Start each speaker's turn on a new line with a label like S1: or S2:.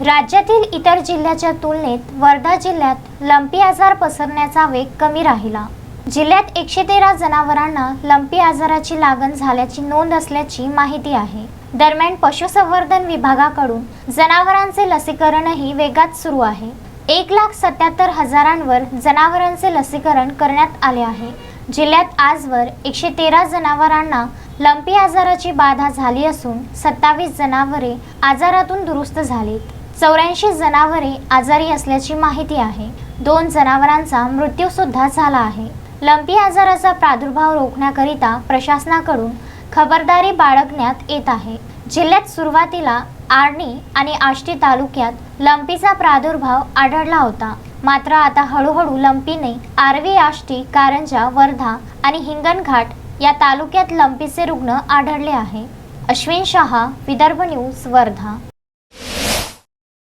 S1: राज्यातील इतर जिल्ह्याच्या तुलनेत वर्धा जिल्ह्यात लंपी आजार पसरण्याचा वेग कमी राहिला. जिल्ह्यात एकशे तेरा जनावरांना लंपी आजाराची लागण झाल्याची नोंद असल्याची माहिती आहे. दरम्यान पशुसंवर्धन विभागाकडून जनावरांचे लसीकरणही वेगात सुरू आहे. एक लाख सत्याहत्तर हजारांवर जनावरांचे लसीकरण करण्यात आले आहे. जिल्ह्यात आजवर एकशे तेरा जनावरांना लंपी आजाराची बाधा झाली असून सत्तावीस जनावरे आजारातून दुरुस्त झालीत. चौऱ्याऐंशी जनावरे आजारी असल्याची माहिती आहे. दोन जनावरांचा मृत्यू सुद्धा झाला आहे. लंपी आजाराचा प्रादुर्भाव रोखण्याकरिता प्रशासनाकडून खबरदारी बाळगण्यात येत आहे. जिल्ह्यात सुरुवातीला आर्णी आणि आष्टी तालुक्यात लंपीचा प्रादुर्भाव आढळला होता. मात्र आता हळूहळू लंपीने आर्वी आष्टी कारंजा वर्धा आणि हिंगणघाट या तालुक्यात लंपीचे रुग्ण आढळले आहे. अश्विन शहा विदर्भ न्यूज वर्धा.